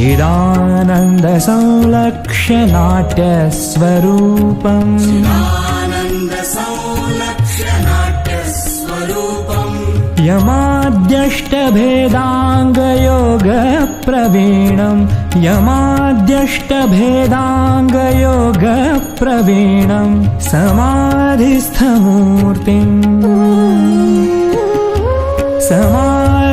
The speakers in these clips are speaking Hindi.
चिदानन्दसंलक्ष्यनाट्यस्वरूपम् यमाद्यष्टभेदाङ्गयोगप्रवीणम् यमाद्यष्टभेदाङ्गयोगप्रवीणम् समाधिस्थमूर्तिम् समा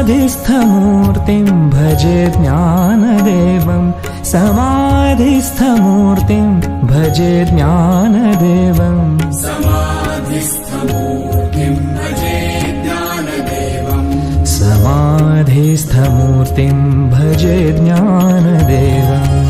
समाधिस्थमूर्तिं भजे ज्ञानदेवं। समाधिस्थमूर्तिं भजे ज्ञानदेवम् भजे ज्ञानदेवम् समाधिस्थमूर्तिं भजे ज्ञानदेवम्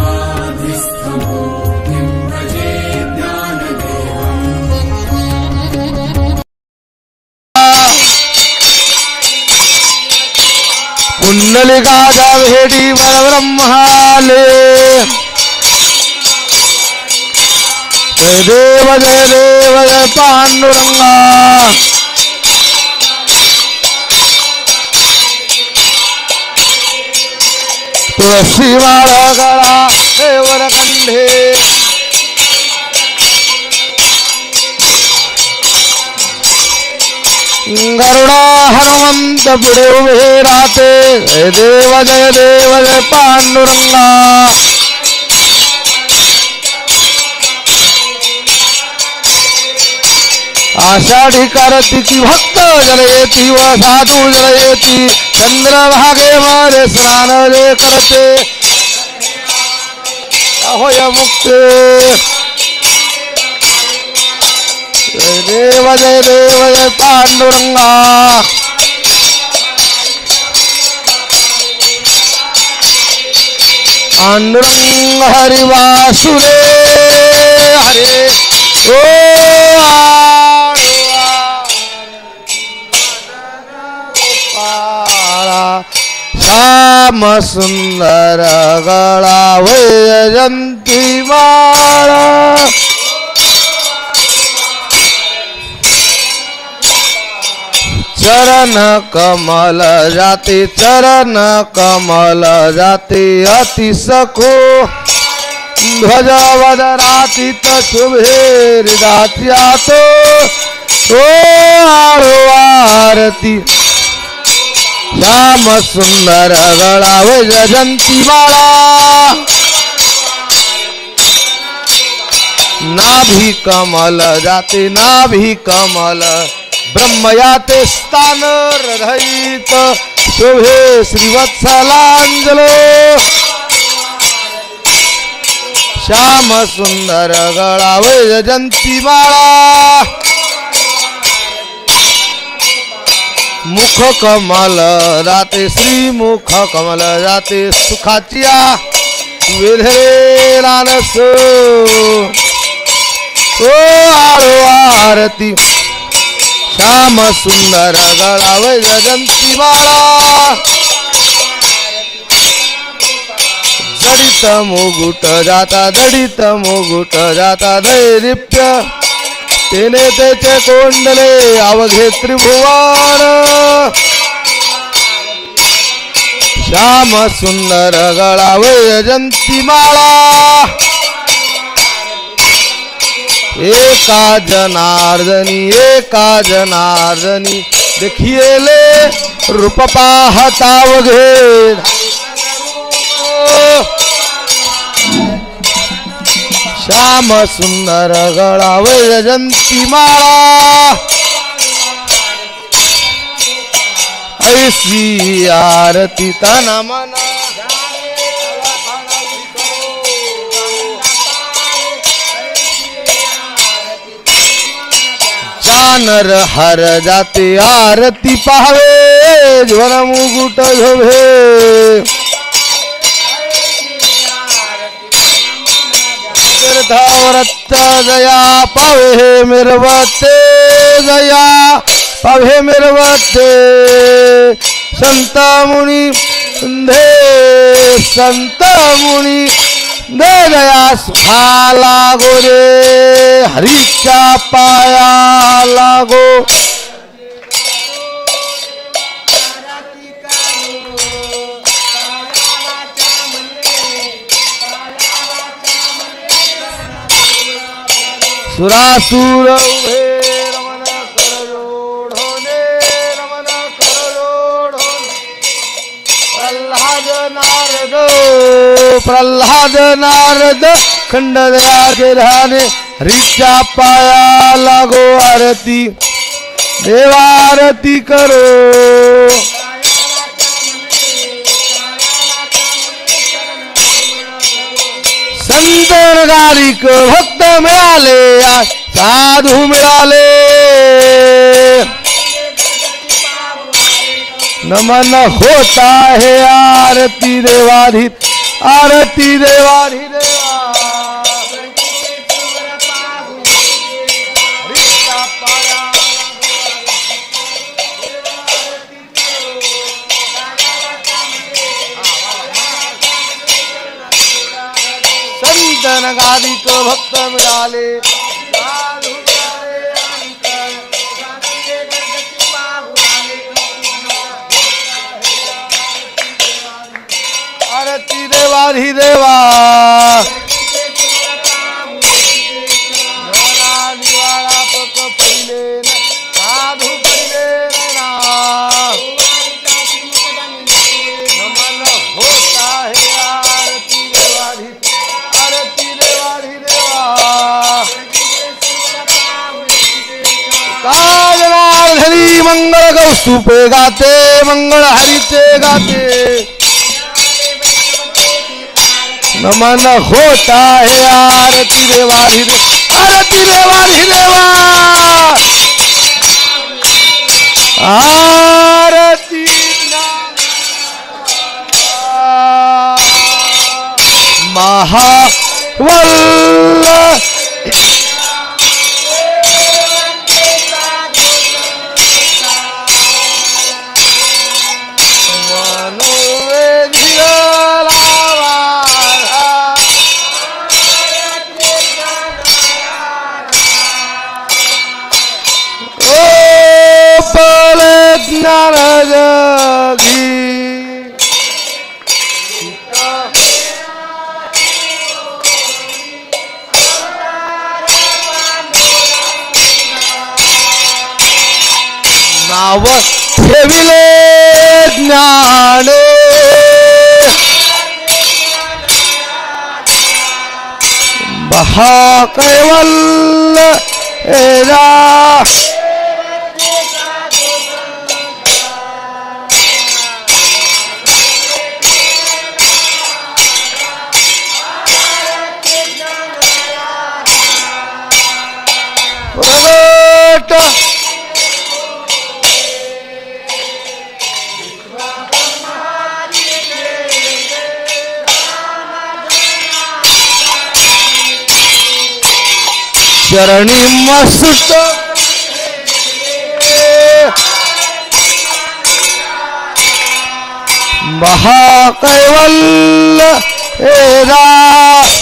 कुंडलिकाचा भेटी परब्रह्माले जय देव जय देव, जय पांडुरंगा। तुळशी माळा गळा देवर कंठे गरुडा हनुमंत पुढे उभे राहते जय देव जय देव, जय पांडुरंगा। आषाढी कार्तिकी भक्त जलयेती व साधू जलयेती चंद्रभागे मारे स्नान जे करते। मुक्ते। जय देव जय देव, जय पांडुरंगा। पांडुरंग हरि वासुरे हरे ओ श्याम सुंदर गला वैजंती माळा चरण कमल जाती, चरण कमल जाती, अति सखो। ध्वजवदरातित शुभे हृदात्र्यातो ओ आळो आरती। श्याम सुंदर गळाव जयंती माळा नाभी कमल जाते, नाभी कमल। ब्रह्मयाते स्थान हृदयित शोभे श्रीवत्सलांजलो। श्याम सुंदर गळाव जयंती माळा मुख कमल राते श्री मुख कमल जाते सुखाचिया। वेधरे रानस ओ आरती। श्याम सुंदर गळाव जगंती बाळा जडित मुगुट जाता जडित मुगुट जाता दैरिप्य तेने त्याचे कोंडले अवघे त्रिभुवन. श्याम सुंदर गळाव जयंती माळा एका जनार्दनी एका जनार्दनी देखिएले रूप पाहतावघे श्याम सुंदर गळाव जयंती माळा. ऐसी आरती तन मना. जानर हर जाते आरती पाहावे ज्वर मुकुट झोभे तीर्थावरत्त जया पावे मिरवते जया, पावे मिरवते। संत मुनी दे संत मुनी दे जया। सुखा लागो रे का पाया लागो। सुरासुर नारद प्रल्हाद नारद खंडदया केधाने हरीच्या पाया लागो आरती। देवारती करो। संत गारिक भक्त आज साधू मिळाले नमन होता है आरती देवाधित आरती देवाधि देवा संतन गादिक भक्त मिळाले कौस्तुपे गाते, मंगल हरिते गाते। नमन होता है आरती देवाधि दे आरती देवाधि देवा आरती महावल्ल ठेविले ज्ञाने. बहा कैवल्य શરણીમાં સુતો મહાકૈવલ્ય રા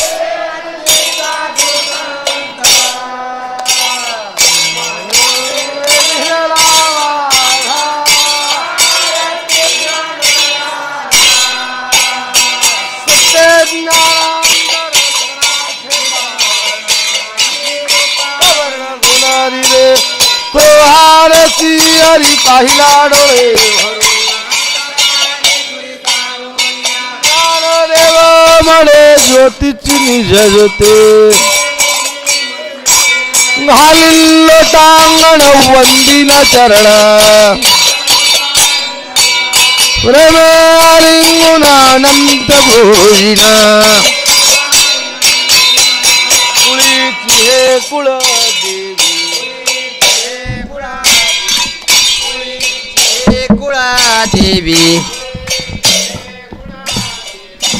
हरी पाहिला डोळे देव म्हणे ज्योतीची निज ज्योते घालिल्लो टांगण वंदिन चरण। प्रेम लिंगुन देवी।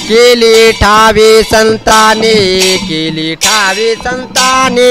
केली ठावे संताने केली ठावे संताने।